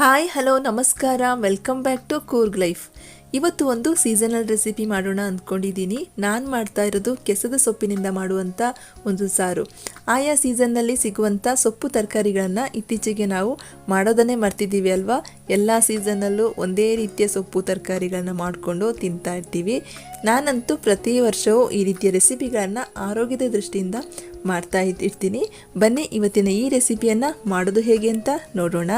Hi hello ನಮಸ್ಕಾರ welcome back to Coorg life ಇವತ್ತು ಒಂದು ಸೀಸನಲ್ ರೆಸಿಪಿ ಮಾಡೋಣ ಅಂದ್ಕೊಂಡಿದ್ದೀನಿ. ನಾನು ಮಾಡ್ತಾ ಇರೋದು ಕೆಸದ ಸೊಪ್ಪಿನಿಂದ ಮಾಡುವಂಥ ಒಂದು ಸಾರು. ಆಯಾ ಸೀಸನ್ನಲ್ಲಿ ಸಿಗುವಂಥ ಸೊಪ್ಪು ತರಕಾರಿಗಳನ್ನು ಇತ್ತೀಚೆಗೆ ನಾವು ಮಾಡೋದನ್ನೇ ಮರ್ತಿದ್ದೀವಿ ಅಲ್ವಾ? ಎಲ್ಲ ಸೀಸನ್ನಲ್ಲೂ ಒಂದೇ ರೀತಿಯ ಸೊಪ್ಪು ತರಕಾರಿಗಳನ್ನ ಮಾಡಿಕೊಂಡು ತಿಂತಾ ಇರ್ತೀವಿ. ನಾನಂತೂ ಪ್ರತಿ ವರ್ಷವೂ ಈ ರೀತಿಯ ರೆಸಿಪಿಗಳನ್ನು ಆರೋಗ್ಯದ ದೃಷ್ಟಿಯಿಂದ ಮಾಡ್ತಾ ಇರ್ತೀನಿ. ಬನ್ನಿ, ಇವತ್ತಿನ ಈ ರೆಸಿಪಿಯನ್ನು ಮಾಡೋದು ಹೇಗೆ ಅಂತ ನೋಡೋಣ.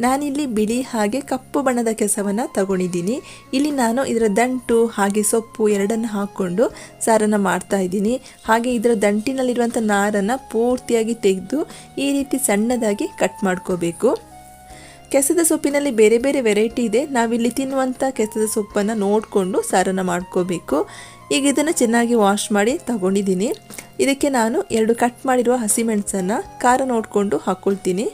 ನಾನಿಲ್ಲಿ ಬಿಳಿ ಹಾಗೆ ಕಪ್ಪು ಬಣ್ಣದ ಕೆಸವನ್ನು ತಗೊಂಡಿದ್ದೀನಿ. ಇಲ್ಲಿ ನಾನು ಇದರ ದಂಟು ಹಾಗೆ ಸೊಪ್ಪು ಎರಡನ್ನು ಹಾಕ್ಕೊಂಡು ಸಾರನ್ನು ಮಾಡ್ತಾ ಇದ್ದೀನಿ. ಹಾಗೆ ಇದರ ದಂಟಿನಲ್ಲಿರುವಂಥ ನಾರನ್ನು ಪೂರ್ತಿಯಾಗಿ ತೆಗೆದು ಈ ರೀತಿ ಸಣ್ಣದಾಗಿ ಕಟ್ ಮಾಡ್ಕೋಬೇಕು. ಕೆಸದ ಸೊಪ್ಪಿನಲ್ಲಿ ಬೇರೆ ಬೇರೆ ವೆರೈಟಿ ಇದೆ. ನಾವಿಲ್ಲಿ ತಿನ್ನುವಂಥ ಕೆಸದ ಸೊಪ್ಪನ್ನು ನೋಡಿಕೊಂಡು ಸಾರನ್ನು ಮಾಡ್ಕೋಬೇಕು. ಈಗ ಇದನ್ನು ಚೆನ್ನಾಗಿ ವಾಶ್ ಮಾಡಿ ತಗೊಂಡಿದ್ದೀನಿ. ಇದಕ್ಕೆ ನಾನು ಎರಡು ಕಟ್ ಮಾಡಿರುವ ಹಸಿಮೆಣಸನ್ನು ಖಾರ ನೋಡಿಕೊಂಡು ಹಾಕ್ಕೊಳ್ತೀನಿ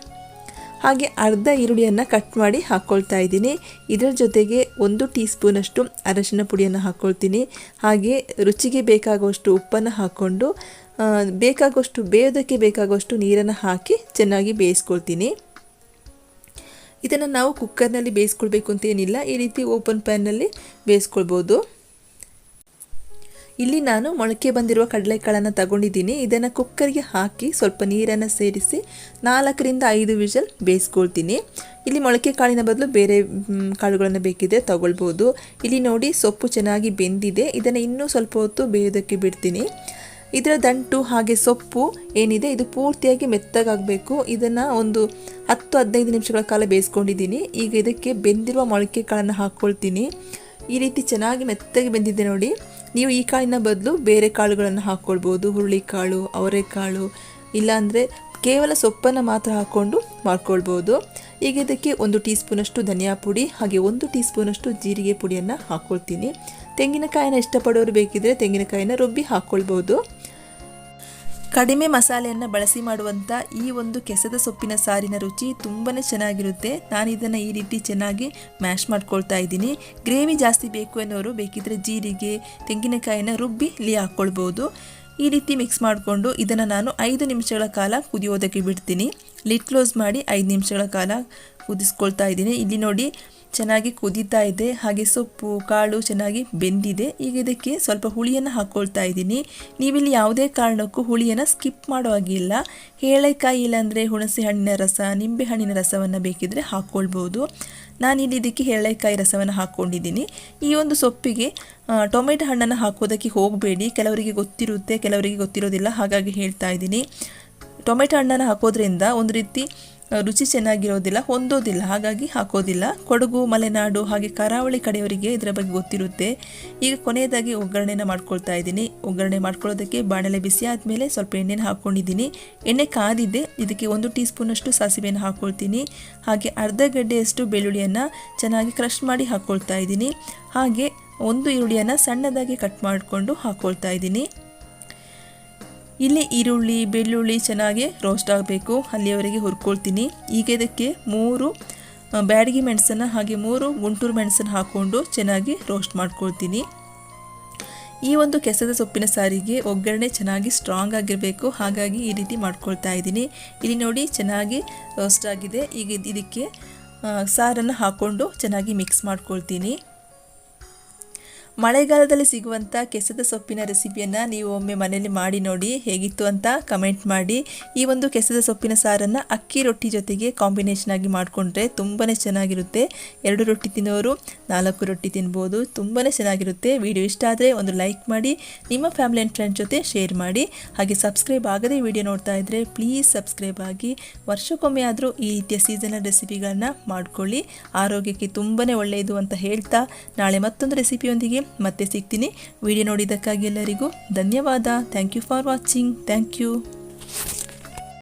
ಹಾಗೆ ಅರ್ಧ ಈರುಳ್ಳಿಯನ್ನು ಕಟ್ ಮಾಡಿ ಹಾಕ್ಕೊಳ್ತಾ ಇದ್ದೀನಿ. ಇದರ ಜೊತೆಗೆ ಒಂದು ಟೀ ಸ್ಪೂನಷ್ಟು ಅರಶಿನ ಪುಡಿಯನ್ನು ಹಾಕ್ಕೊಳ್ತೀನಿ ಹಾಗೆ ರುಚಿಗೆ ಬೇಕಾಗುವಷ್ಟು ಉಪ್ಪನ್ನು ಹಾಕ್ಕೊಂಡು ಬೇಕಾಗುವಷ್ಟು ಬೇಯೋದಕ್ಕೆ ಬೇಕಾಗುವಷ್ಟು ನೀರನ್ನು ಹಾಕಿ ಚೆನ್ನಾಗಿ ಬೇಯಿಸ್ಕೊಳ್ತೀನಿ. ಇದನ್ನು ನಾವು ಕುಕ್ಕರ್ನಲ್ಲಿ ಬೇಯಿಸ್ಕೊಳ್ಬೇಕು ಅಂತ ಏನಿಲ್ಲ. ಈ ರೀತಿ ಓಪನ್ ಪ್ಯಾನ್ನಲ್ಲಿ ಬೇಯಿಸ್ಕೊಳ್ಬೋದು. ಇಲ್ಲಿ ನಾನು ಮೊಳಕೆ ಬಂದಿರುವ ಕಡಲೆಕಾಳನ್ನು ತಗೊಂಡಿದ್ದೀನಿ. ಇದನ್ನು ಕುಕ್ಕರ್ಗೆ ಹಾಕಿ ಸ್ವಲ್ಪ ನೀರನ್ನು ಸೇರಿಸಿ ನಾಲ್ಕರಿಂದ ಐದು ವಿಷಲ್ ಬೇಯಿಸ್ಕೊಳ್ತೀನಿ. ಇಲ್ಲಿ ಮೊಳಕೆ ಕಾಳಿನ ಬದಲು ಬೇರೆ ಕಾಳುಗಳನ್ನು ಬೇಕಿದ್ರೆ ತಗೊಳ್ಬೋದು. ಇಲ್ಲಿ ನೋಡಿ ಸೊಪ್ಪು ಚೆನ್ನಾಗಿ ಬೆಂದಿದೆ. ಇದನ್ನು ಇನ್ನೂ ಸ್ವಲ್ಪ ಹೊತ್ತು ಬೇಯೋದಕ್ಕೆ ಬಿಡ್ತೀನಿ. ಇದರ ದಂಟು ಹಾಗೆ ಸೊಪ್ಪು ಏನಿದೆ, ಇದು ಪೂರ್ತಿಯಾಗಿ ಮೆತ್ತಗಾಗಬೇಕು. ಇದನ್ನು ಒಂದು ಹತ್ತು, ಹದಿನೈದು ನಿಮಿಷಗಳ ಕಾಲ ಬೇಯಿಸ್ಕೊಂಡಿದ್ದೀನಿ. ಈಗ ಇದಕ್ಕೆ ಬೆಂದಿರುವ ಮೊಳಕೆ ಕಾಳನ್ನು ಹಾಕ್ಕೊಳ್ತೀನಿ. ಈ ರೀತಿ ಚೆನ್ನಾಗಿ ಮೆತ್ತಗೆ ಬೆಂದಿದೆ ನೋಡಿ. ನೀವು ಈ ಕಾಳಿನ ಬದಲು ಬೇರೆ ಕಾಳುಗಳನ್ನು ಹಾಕ್ಕೊಳ್ಬೋದು ಹುರುಳಿಕಾಳು, ಅವರೆಕಾಳು, ಇಲ್ಲಾಂದರೆ ಕೇವಲ ಸೊಪ್ಪನ್ನು ಮಾತ್ರ ಹಾಕ್ಕೊಂಡು ಮಾಡ್ಕೊಳ್ಬೋದು. ಈಗ ಇದಕ್ಕೆ ಒಂದು ಟೀ ಸ್ಪೂನಷ್ಟು ಧನಿಯಾ ಪುಡಿ, ಹಾಗೆ ಒಂದು ಟೀ ಸ್ಪೂನಷ್ಟು ಜೀರಿಗೆ ಪುಡಿಯನ್ನು ಹಾಕ್ಕೊಳ್ತೀನಿ ತೆಂಗಿನಕಾಯಿನ ಇಷ್ಟಪಡೋರು ಬೇಕಿದ್ರೆ ತೆಂಗಿನಕಾಯಿನ ರುಬ್ಬಿ ಹಾಕ್ಕೊಳ್ಬೋದು ಕಡಿಮೆ ಮಸಾಲೆಯನ್ನು ಬಳಸಿ ಮಾಡುವಂಥ ಈ ಒಂದು ಕೆಸದ ಸೊಪ್ಪಿನ ಸಾರಿನ ರುಚಿ ತುಂಬಾ ಚೆನ್ನಾಗಿರುತ್ತೆ. ನಾನು ಇದನ್ನು ಈ ರೀತಿ ಚೆನ್ನಾಗಿ ಮ್ಯಾಶ್ ಮಾಡ್ಕೊಳ್ತಾ ಇದ್ದೀನಿ. ಗ್ರೇವಿ ಜಾಸ್ತಿ ಬೇಕು ಅನ್ನೋರು ಬೇಕಿದ್ರೆ ಜೀರಿಗೆ, ತೆಂಗಿನಕಾಯಿನ ರುಬ್ಬಿ ಇಲ್ಲಿ ಹಾಕ್ಕೊಳ್ಬೋದು. ಈ ರೀತಿ ಮಿಕ್ಸ್ ಮಾಡಿಕೊಂಡು ಇದನ್ನು ನಾನು ಐದು ನಿಮಿಷಗಳ ಕಾಲ ಕುದಿಯೋದಕ್ಕೆ ಬಿಡ್ತೀನಿ. ಲಿಟ್ ಕ್ಲೋಸ್ ಮಾಡಿ ಐದು ನಿಮಿಷಗಳ ಕಾಲ ಕುದಿಸ್ಕೊಳ್ತಾ ಇದ್ದೀನಿ. ಇಲ್ಲಿ ನೋಡಿ ಚೆನ್ನಾಗಿ ಕುದೀತಾ ಇದೆ. ಹಾಗೆ ಸೊಪ್ಪು, ಕಾಳು ಚೆನ್ನಾಗಿ ಬೆಂದಿದೆ. ಈಗ ಇದಕ್ಕೆ ಸ್ವಲ್ಪ ಹುಳಿಯನ್ನು ಹಾಕ್ಕೊಳ್ತಾ ಇದ್ದೀನಿ. ನೀವಿಲ್ಲಿ ಯಾವುದೇ ಕಾರಣಕ್ಕೂ ಹುಳಿಯನ್ನು ಸ್ಕಿಪ್ ಮಾಡೋ ಹಾಗಿಲ್ಲ ಹೇಳೆಕಾಯಿ ಇಲ್ಲಾಂದರೆ ಹುಣಸೆ ಹಣ್ಣಿನ ರಸ, ನಿಂಬೆ ಹಣ್ಣಿನ ರಸವನ್ನು ಬೇಕಿದ್ರೆ ಹಾಕ್ಕೊಳ್ಬೋದು ನಾನಿಲ್ಲಿ ಇದಕ್ಕೆ ಹೇಳೆಕಾಯಿ ರಸವನ್ನು ಹಾಕ್ಕೊಂಡಿದ್ದೀನಿ ಈ ಒಂದು ಸೊಪ್ಪಿಗೆ ಟೊಮೆಟೊ ಹಣ್ಣನ್ನು ಹಾಕೋದಕ್ಕೆ ಹೋಗಬೇಡಿ. ಕೆಲವರಿಗೆ ಗೊತ್ತಿರುತ್ತೆ, ಕೆಲವರಿಗೆ ಗೊತ್ತಿರೋದಿಲ್ಲ. ಹಾಗಾಗಿ ಹೇಳ್ತಾ ಇದ್ದೀನಿ. ಟೊಮೆಟೊ ಹಣ್ಣನ್ನು ಹಾಕೋದ್ರಿಂದ ಒಂದು ರೀತಿ ರುಚಿ ಚೆನ್ನಾಗಿರೋದಿಲ್ಲ, ಹೊಂದೋದಿಲ್ಲ, ಹಾಗಾಗಿ ಹಾಕೋದಿಲ್ಲ. ಕೊಡಗು, ಮಲೆನಾಡು, ಹಾಗೆ ಕರಾವಳಿ ಕಡೆಯವರಿಗೆ ಇದರ ಬಗ್ಗೆ ಗೊತ್ತಿರುತ್ತೆ. ಈಗ ಕೊನೆಯದಾಗಿ ಒಗ್ಗರಣೆನ ಮಾಡ್ಕೊಳ್ತಾ ಇದ್ದೀನಿ. ಒಗ್ಗರಣೆ ಮಾಡ್ಕೊಳ್ಳೋದಕ್ಕೆ ಬಾಣಲೆ ಬಿಸಿ ಆದಮೇಲೆ ಸ್ವಲ್ಪ ಎಣ್ಣೆನ ಹಾಕ್ಕೊಂಡಿದ್ದೀನಿ ಎಣ್ಣೆ ಕಾದಿದ್ದೆ ಇದಕ್ಕೆ ಒಂದು ಟೀ ಸ್ಪೂನಷ್ಟು ಸಾಸಿವೆಯನ್ನು ಹಾಕ್ಕೊಳ್ತೀನಿ ಹಾಗೆ ಅರ್ಧ ಗಡ್ಡೆಯಷ್ಟು ಬೆಳ್ಳುಳ್ಳಿಯನ್ನು ಚೆನ್ನಾಗಿ ಕ್ರಷ್ ಮಾಡಿ ಹಾಕ್ಕೊಳ್ತಾ ಇದ್ದೀನಿ. ಹಾಗೆ ಒಂದು ಈರುಳ್ಳಿಯನ್ನು ಸಣ್ಣದಾಗಿ ಕಟ್ ಮಾಡಿಕೊಂಡು ಹಾಕ್ಕೊಳ್ತಾ ಇದ್ದೀನಿ. ಇಲ್ಲಿ ಈರುಳ್ಳಿ, ಬೆಳ್ಳುಳ್ಳಿ ಚೆನ್ನಾಗಿ ರೋಸ್ಟ್ ಆಗಬೇಕು. ಅಲ್ಲಿಯವರೆಗೆ ಹುರ್ಕೊಳ್ತೀನಿ. ಈಗ ಇದಕ್ಕೆ ಮೂರು ಬ್ಯಾಡಗಿ ಮೆಣಸನ್ನು ಹಾಗೆ ಮೂರು ಗುಂಟೂರು ಮೆಣಸನ್ನು ಹಾಕ್ಕೊಂಡು ಚೆನ್ನಾಗಿ ರೋಸ್ಟ್ ಮಾಡ್ಕೊಳ್ತೀನಿ. ಈ ಒಂದು ಕೆಸದ ಸೊಪ್ಪಿನ ಸಾರಿಗೆ ಒಗ್ಗರಣೆ ಚೆನ್ನಾಗಿ ಸ್ಟ್ರಾಂಗ್ ಆಗಿರಬೇಕು. ಹಾಗಾಗಿ ಈ ರೀತಿ ಮಾಡ್ಕೊಳ್ತಾ ಇದ್ದೀನಿ. ಇಲ್ಲಿ ನೋಡಿ ಚೆನ್ನಾಗಿ ರೋಸ್ಟ್ ಆಗಿದೆ. ಈಗ ಇದಕ್ಕೆ ಸಾರನ್ನು ಹಾಕ್ಕೊಂಡು ಚೆನ್ನಾಗಿ ಮಿಕ್ಸ್ ಮಾಡ್ಕೊಳ್ತೀನಿ. ಮಳೆಗಾಲದಲ್ಲಿ ಸಿಗುವಂಥ ಕೆಸದ ಸೊಪ್ಪಿನ ರೆಸಿಪಿಯನ್ನು ನೀವು ಒಮ್ಮೆ ಮನೆಯಲ್ಲಿ ಮಾಡಿ ನೋಡಿ ಹೇಗಿತ್ತು ಅಂತ ಕಮೆಂಟ್ ಮಾಡಿ. ಈ ಒಂದು ಕೆಸದ ಸೊಪ್ಪಿನ ಸಾರನ್ನು ಅಕ್ಕಿ ರೊಟ್ಟಿ ಜೊತೆಗೆ ಕಾಂಬಿನೇಷನ್ ಆಗಿ ಮಾಡಿಕೊಂಡ್ರೆ ತುಂಬಾ ಚೆನ್ನಾಗಿರುತ್ತೆ. ಎರಡು ರೊಟ್ಟಿ ತಿನ್ನೋರು ನಾಲ್ಕು ರೊಟ್ಟಿ ತಿನ್ಬೋದು ತುಂಬಾ ಚೆನ್ನಾಗಿರುತ್ತೆ. ವಿಡಿಯೋ ಇಷ್ಟ ಆದರೆ ಒಂದು ಲೈಕ್ ಮಾಡಿ, ನಿಮ್ಮ ಫ್ಯಾಮಿಲಿ ಆ್ಯಂಡ್ ಫ್ರೆಂಡ್ ಜೊತೆ ಶೇರ್ ಮಾಡಿ. ಹಾಗೆ ಸಬ್ಸ್ಕ್ರೈಬ್ ಆಗದೆ ವಿಡಿಯೋ ನೋಡ್ತಾ ಇದ್ದರೆ ಪ್ಲೀಸ್ ಸಬ್ಸ್ಕ್ರೈಬ್ ಆಗಿ. ವರ್ಷಕ್ಕೊಮ್ಮೆ ಆದರೂ ಈ ರೀತಿಯ ಸೀಸನಲ್ ರೆಸಿಪಿಗಳನ್ನ ಮಾಡ್ಕೊಳ್ಳಿ. ಆರೋಗ್ಯಕ್ಕೆ ತುಂಬಾ ಒಳ್ಳೆಯದು ಅಂತ ಹೇಳ್ತಾ ನಾಳೆ ಮತ್ತೊಂದು ರೆಸಿಪಿಯೊಂದಿಗೆ ಮತ್ತೆ ಸಿಗ್ತೀನಿ. ವಿಡಿಯೋ ನೋಡಿದ್ದಕ್ಕಾಗಿ ಎಲ್ಲರಿಗೂ ಧನ್ಯವಾದ. Thank you for watching thank you